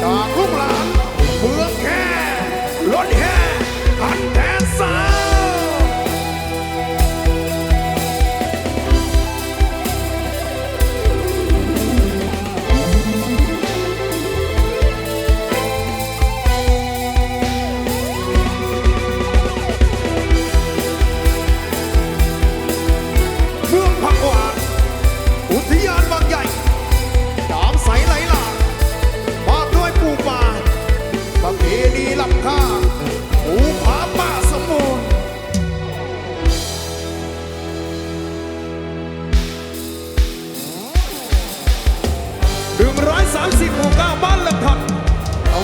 打呼噜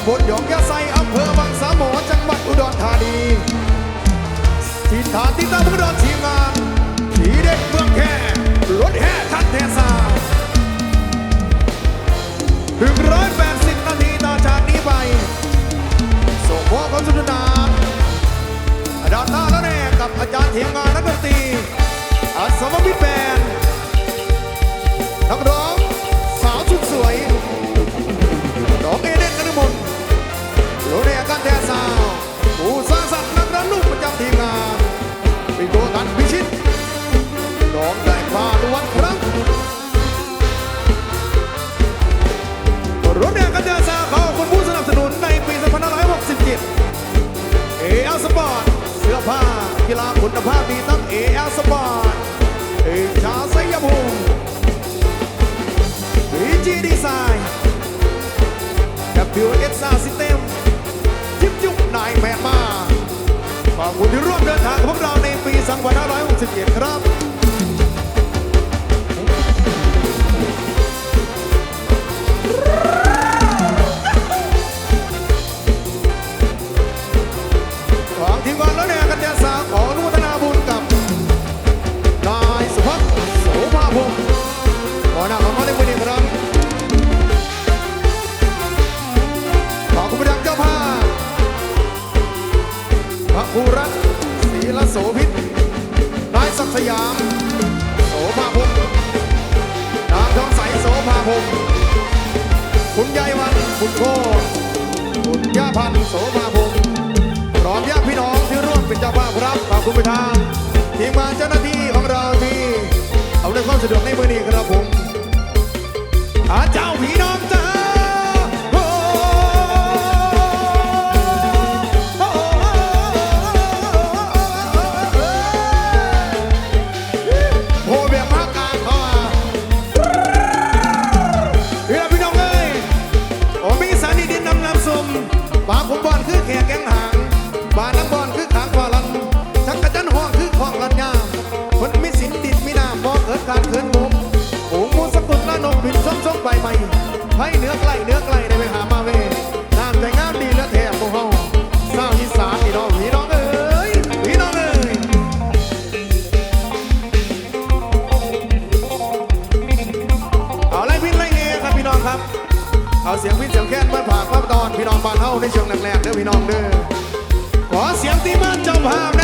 บลหยองยะไซอำเภอบางสะมหมอจังหวัดอุดรธานีทิศทานที่ตั้งผู้ดอนทีมงานผีเด็กเมืองแค่รถแห่ทันเทศาถึงร้อยแปดสิบนาทีต่อจากนี้ไป ส่งพ่อควาสุกนานอาจารย์ท่าและแน่กับอาจารย์เทียงงานนักดนตรีอัศวมิตรแบนนักร้องสาวสุดสวย คุณที่ร่วมเดินทางกับพวกเราในปี 2561 ครับ ขอเสียงที่บ้านเจ้าภาพนะ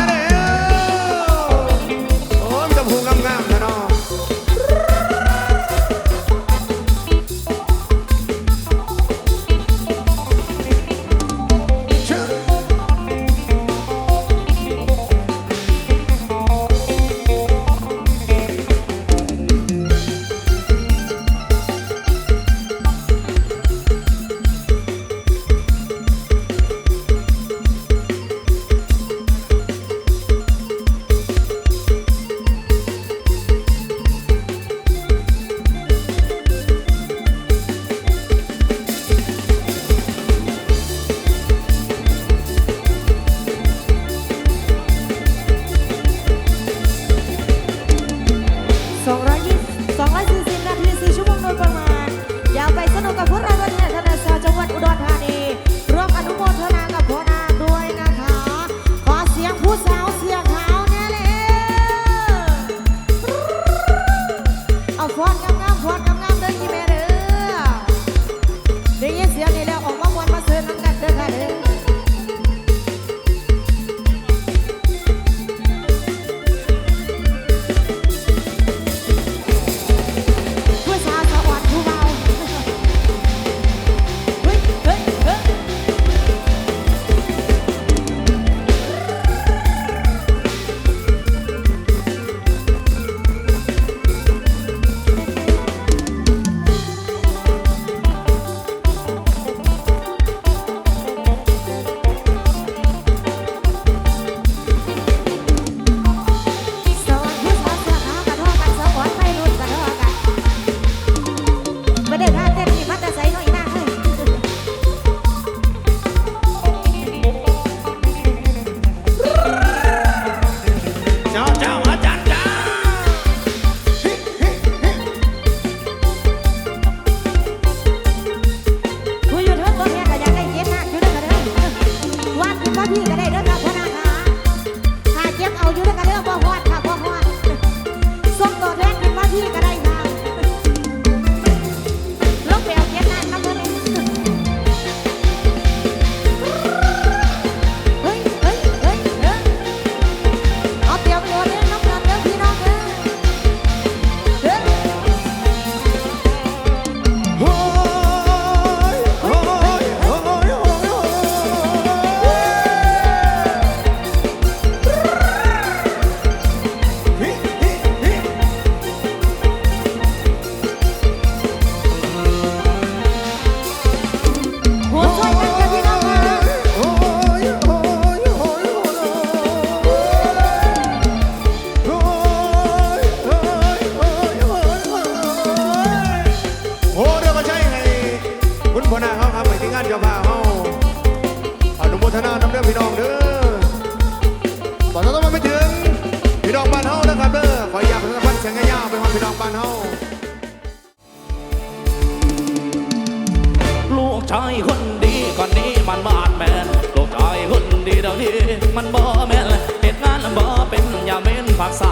อย่าเม้นผักสา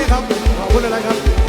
นี้ครับ ขอบคุณอะไรครับ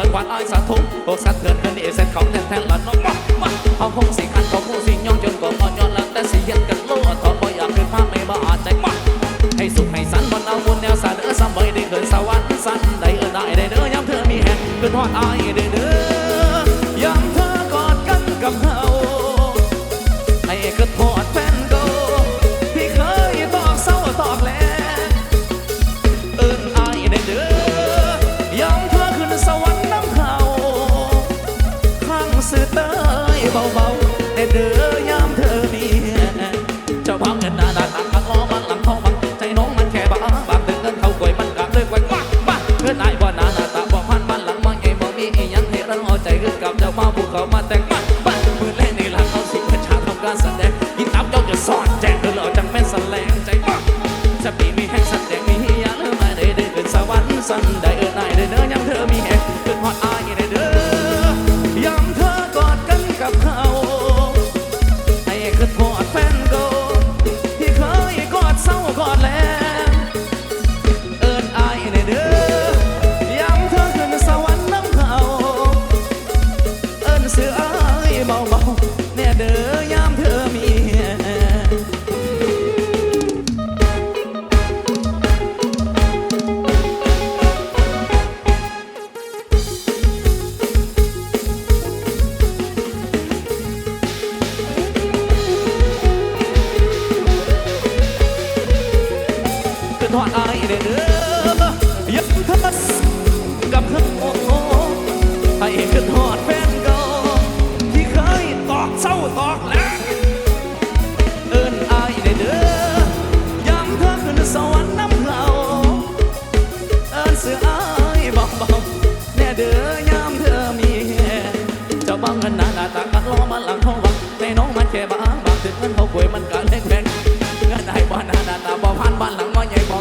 สันหลังก็เหินควันอ้ายสะทุกพวกสัตว์เถื่อนเหินเอเซ็ตเขาแทนแทนละน้องมามาเอาคงสิขันเขาคงสิย่องจนกว่าอ่อนย้อนแล้วแต่สิเย็นกันโลดทอบ่อยากเป็นภาพไม่บ้าใจมาให้สุขให้สันบนเอาบุญแนวสาเออซ้ำใบได้เกินสวรรค์สันได้เออได้ได้เด้อยามเธอมีแหงเกินทอดอายได้เด้อ บ้าเงินไอ้บ่หนาหน้าตาบ่พันมันหลังมันใหญ่บ่มีอีหยังให้เราเอาใจขึ้นกับเจ้ามาผู้เขามาแต่งบ้านบ้านมือแรกในหลังเขาสิกระชาทำการแสดงยิ่งตับเจ้าจะสอนแจกเดินหล่อจังแม่นแสลงใจบ้าจะปีมีแห่งแสดงมีเฮียเริ่มมาได้ได้ขึ้นสวรรค์สันได้เออนายได้เนื้อยังเธอมี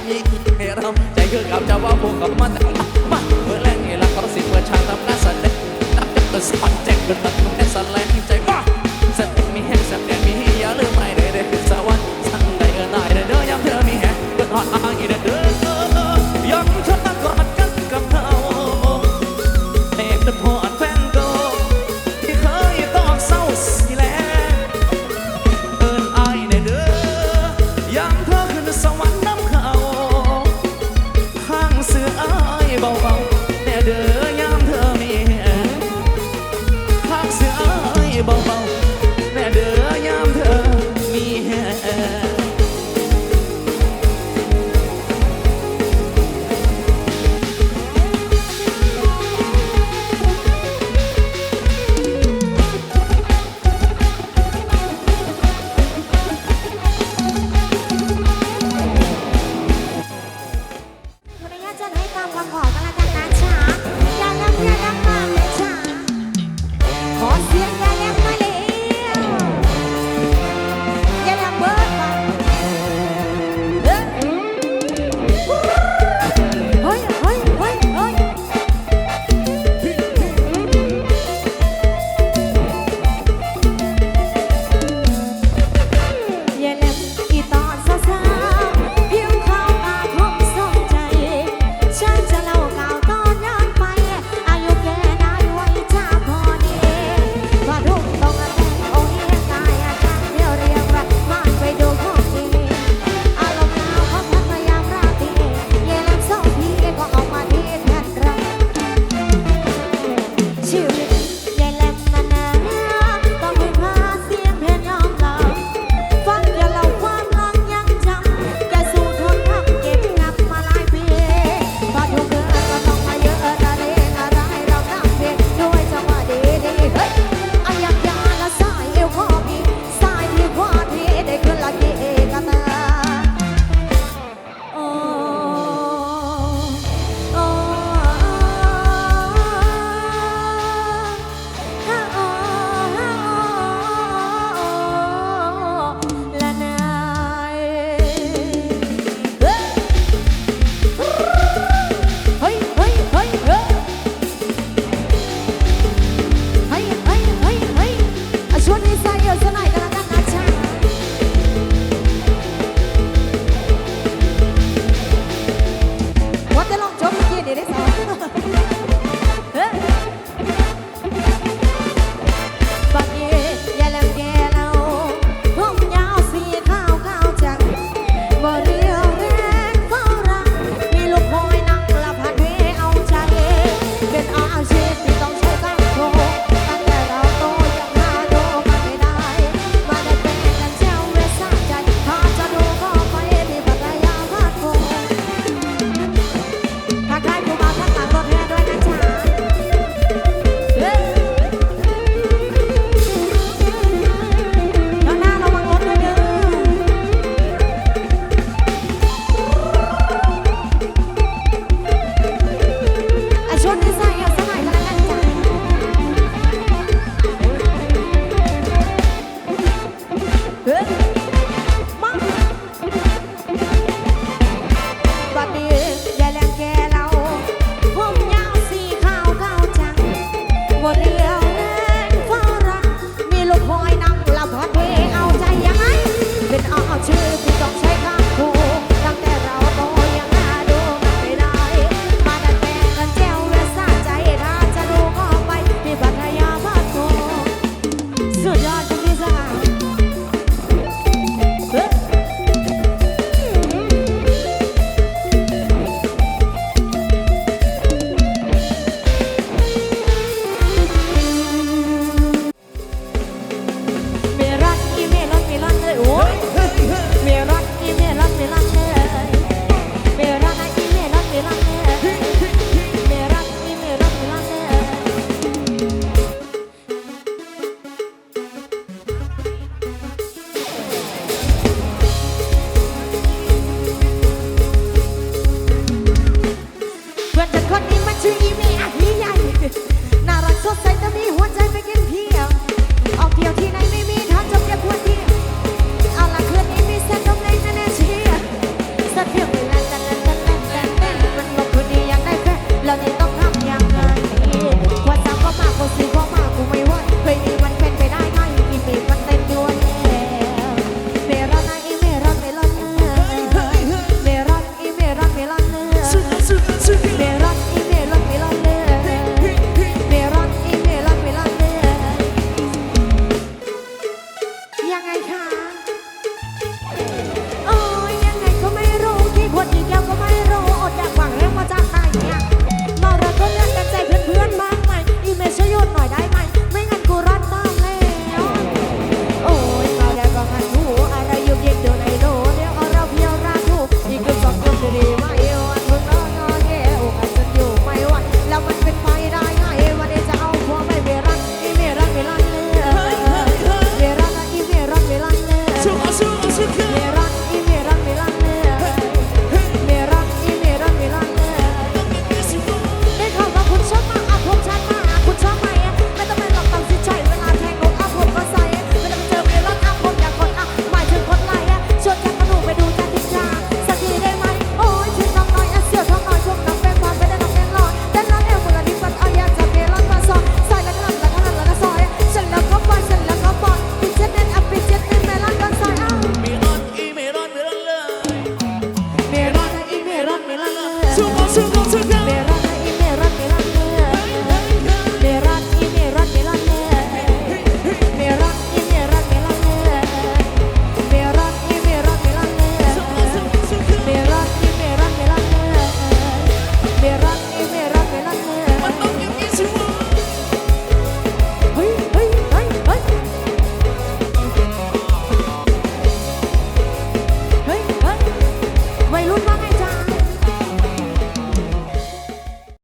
มีให้รำใจคือกับจะว่าพวกกับมันมาเมื่อแรงนี่ละเขาสิเมื่อชาทำหน้าสนเด็จนับจากตัวสปอนเจ็บเป็นตัด